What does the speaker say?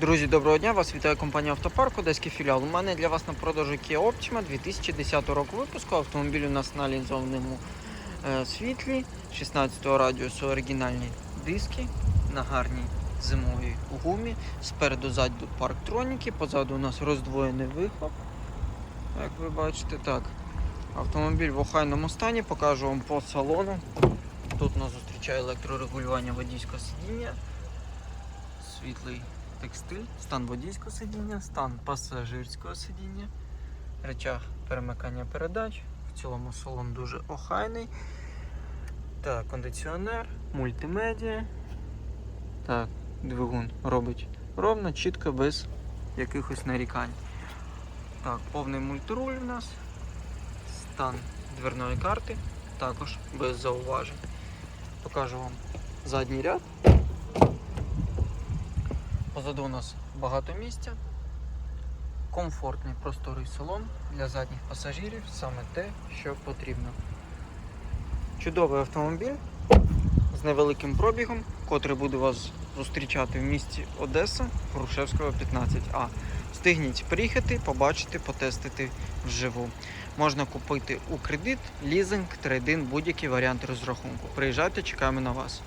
Друзі, доброго дня! Вас вітає компанія Автопарк, Одеський філіал. У мене для вас на продажу Kia Optima 2010 року випуску. Автомобіль у нас на лінзованому е, світлі, 16-го радіусу оригінальні диски на гарній зимовій гумі. Спереду ззаду парктроніки, позаду у нас роздвоєний вихлоп. Як ви бачите, так. Автомобіль в охайному стані, покажу вам по салону. Тут нас зустрічає електрорегулювання водійського сидіння, світлий текстиль, стан водійського сидіння, стан пасажирського сидіння, речах перемикання передач. В цілому салон дуже охайний. Так, кондиціонер, мультимедіа. Так, двигун робить ровно, чітко, без якихось нарікань. Так, повний мультируль у нас. Стан дверної карти також без зауважень. Покажу вам задній ряд. Позаду у нас багато місця. Комфортний просторий салон для задніх пасажирів, саме те, що потрібно. Чудовий автомобіль з невеликим пробігом, котрий буде вас зустрічати в місті Одеса, Грушевського 15А. Встигніть приїхати, побачити, потестити вживу. Можна купити у кредит, лізинг, трейдин, будь-який варіант розрахунку. Приїжджайте, чекаємо на вас.